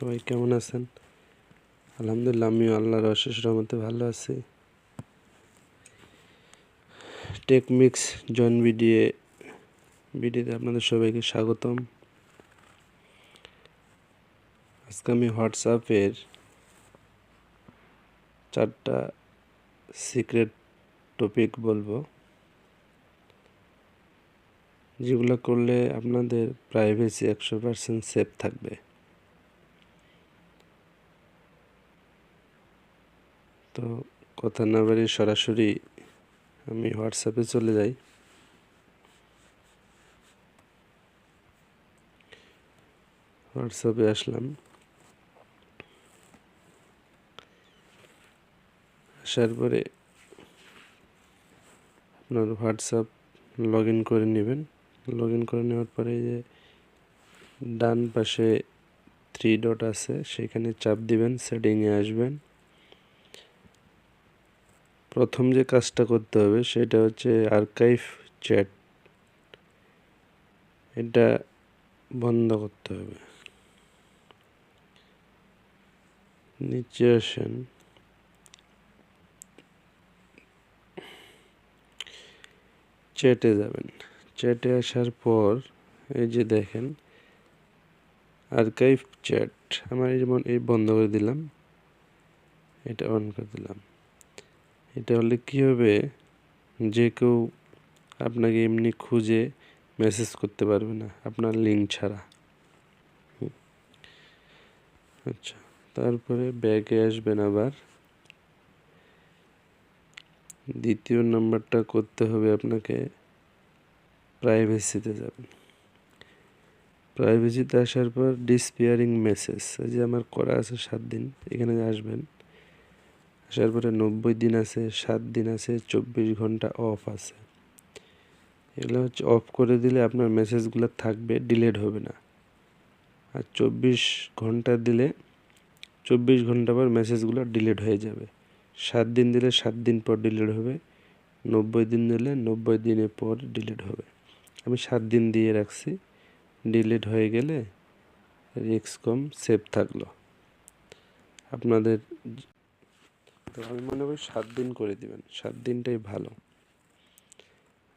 সবাই কেমন আছেন? আলহামদুলিল্লাহ, আমিও আল্লাহর অশেষ রহমতে ভালো আছি। টেকমিক্স জন বিডিএ বিডিতে আপনাদের সবাইকে স্বাগতম। আজকে আমি হোয়াটসঅ্যাপের চারটা সিক্রেট টপিক বলব। যেগুলো করলে আপনাদের প্রাইভেসি একশো পার্সেন্ট সেফ থাকবে। তো কথা না বাড়ি সরাসরি আমি হোয়াটসঅ্যাপে চলে যাই। হোয়াটসঅ্যাপে আসলাম। আসার পরে আপনার হোয়াটসঅ্যাপ লগ ইন করে নেবেন। লগ ইন করে নেওয়ার পরে যে ডান পাশে থ্রি ডট আছে, সেখানে চাপ দিবেন সেটিংয়ে আসবেন। প্রথম যে কাজটা করতে হবে সেটা হচ্ছে আর্কাইভ চ্যাট এটা বন্ধ করতে হবে। নিচে আসেন। চ্যাটে যাবেন। চ্যাটে আসার পর এই যে দেখেন আর্কাইভ চ্যাট আমার যেমন এই বন্ধ করে দিলাম, এটা অন করে দিলাম। এটা হলে কী হবে? যে কেউ আপনাকে এমনি খুঁজে মেসেজ করতে পারবে না, আপনার লিঙ্ক ছাড়া। আচ্ছা তারপরে ব্যাগে আসবেন আবার। দ্বিতীয় নাম্বারটা করতে হবে আপনাকে। প্রাইভেসিতে যাবেন। প্রাইভেসিতে আসার পর ডিসপিয়ারিং মেসেজ যে আমার করা আছে সাত দিন, এখানে আসবেন। আসার পরে নব্বই দিন আছে, সাত দিন আছে, চব্বিশ ঘণ্টা অফ আছে। এগুলো হচ্ছে অফ করে দিলে আপনার মেসেজগুলো থাকবে ডিলেট হবে না। আর চব্বিশ ঘণ্টা দিলে, চব্বিশ ঘণ্টা পর মেসেজগুলো ডিলিট হয়ে যাবে। সাত দিন দিলে সাত দিন পর ডিলিট হবে, নব্বই দিন দিলে নব্বই দিনের পর ডিলিট হবে। আমি সাত দিন দিয়ে রাখছি ডিলিট হয়ে গেলে রিক্স কম সেভ থাকল। আপনাদের তো আমি মনে করি সাত দিন করে দিবেন। সাত দিনটাই ভালো।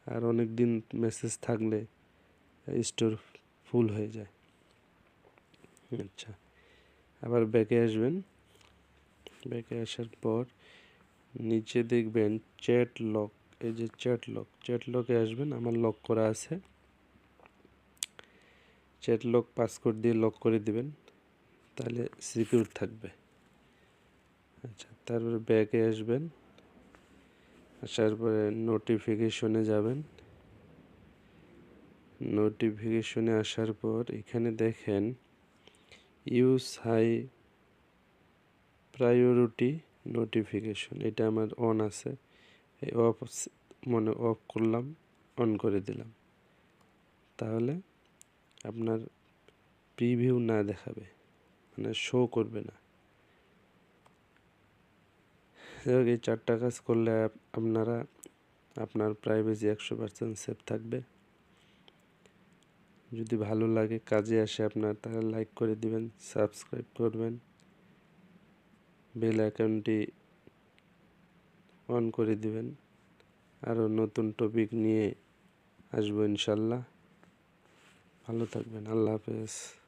আর অনেক দিন মেসেজ থাকলে স্টোর ফুল হয়ে যায়। আচ্ছা আবার ব্যাকে আসবেন। ব্যাকে আসার পর নিচে দেখবেন চ্যাট লক এই যে চ্যাট লক চ্যাট লকে আসবেন, আমার লক করা আছে। চ্যাট লক পাসকোড দিয়ে লক করে দিবেন, তাহলে সিকিউর থাকবে। আচ্ছা তারপরে ব্যাকে আসবেন। আসার পরে নোটিফিকেশনে যাবেন। নোটিফিকেশনে আসার পর এখানে দেখেন ইউজ হাই প্রায়োরিটি নোটিফিকেশন এটা আমার অন আছে। এই অফ মনে অফ করলাম অন করে দিলাম। তাহলে আপনার প্রিভিউ না দেখাবে মানে শো করবে না। এই চারটা কাজ করলে আপনারা আপনার প্রাইভেসি একশো পার্সেন্ট সেফ থাকবে। যদি ভালো লাগে কাজে আসে আপনার, তাহলে লাইক করে দিবেন সাবস্ক্রাইব করবেন। বেল অ্যাকাউন্টটি অন করে দিবেন। আরও নতুন টপিক নিয়ে আসব ইনশাল্লাহ। ভালো থাকবেন, আল্লাহ হাফেজ।